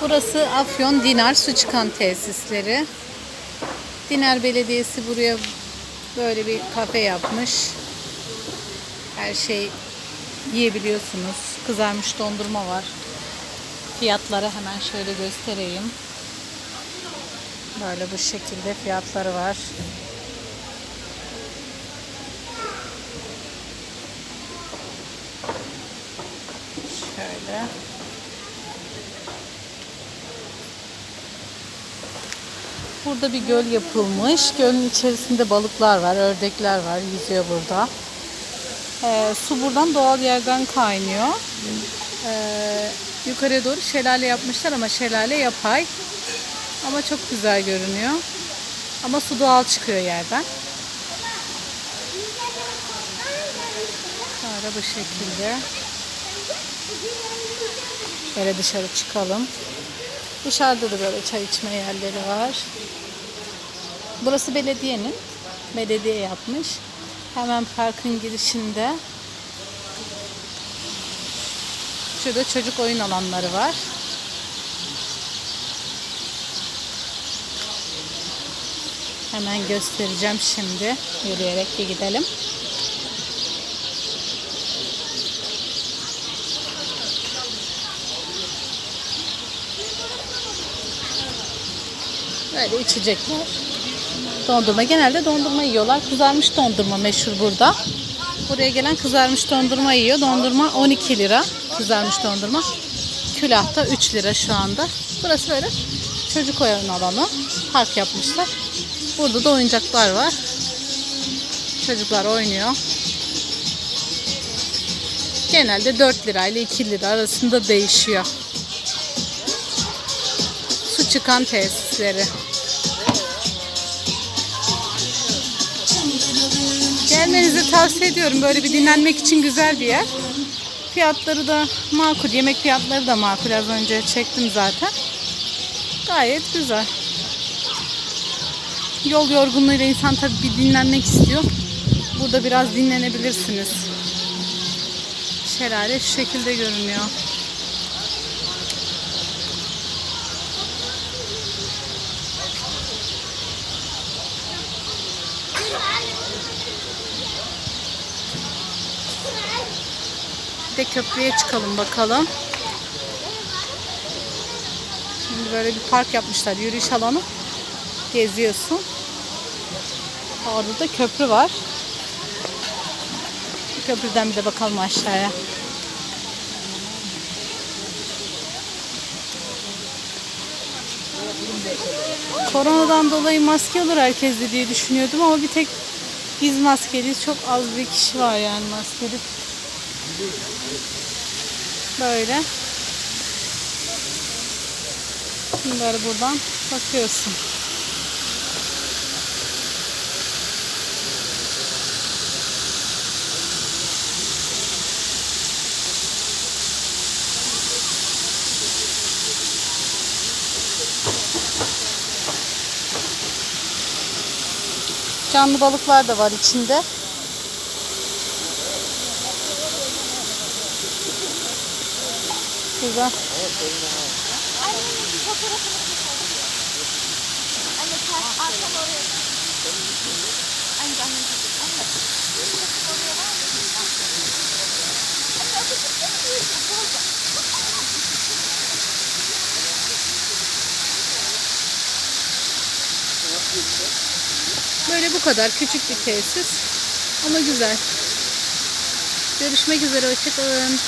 Burası Afyon Dinar su çıkan tesisleri. Dinar Belediyesi buraya böyle bir kafe yapmış. Her şey yiyebiliyorsunuz. Kızarmış dondurma var. Fiyatları hemen şöyle göstereyim. Böyle bu şekilde fiyatları var. Şöyle. Burada bir göl yapılmış. Gölün içerisinde balıklar var, ördekler var. Yüzüyor burada. Ee, su buradan doğal yerden kaynıyor. Ee, yukarıya doğru şelale yapmışlar ama şelale yapay. Ama çok güzel görünüyor. Ama su doğal çıkıyor yerden. Böyle bu şekilde. Böyle dışarı çıkalım. Dışarıda da böyle çay içme yerleri var. Burası belediyenin. Belediye yapmış. Hemen parkın girişinde. Şurada çocuk oyun alanları var. Hemen göstereceğim şimdi. Yürüyerek bir gidelim. Böyle içecekler. Dondurma. Genelde dondurma yiyorlar. Kızarmış dondurma meşhur burada. Buraya gelen kızarmış dondurma yiyor. Dondurma 12 lira. Kızarmış dondurma. Külah da 3 lira şu anda. Burası böyle çocuk oyun alanı. Park yapmışlar. Burada da oyuncaklar var. Çocuklar oynuyor. Genelde 4 lira ile 2 lira arasında değişiyor. Su çıkan tesisleri. Gelmenizi tavsiye ediyorum. Böyle bir dinlenmek için güzel bir yer. Fiyatları da makul. Yemek fiyatları da makul. Az önce çektim zaten. Gayet güzel. Yol yorgunluğuyla insan tabii bir dinlenmek istiyor. Burada biraz dinlenebilirsiniz. Şelale şu şekilde görünüyor. Bir de köprüye çıkalım bakalım. Şimdi böyle bir park yapmışlar. Yürüyüş alanı. Geziyorsun. Orada da köprü var. Köprüden bir de bakalım aşağıya. Koronadan dolayı maske olur herkes de diye düşünüyordum ama bir tek biz maskeliyiz. Çok az bir kişi var yani maskeli. Böyle. Bunları buradan bakıyorsun. Canlı balıklar da var içinde. Güzel. Böyle bu kadar küçük bir tesis ama güzel. Görüşmek üzere hoşçakalın.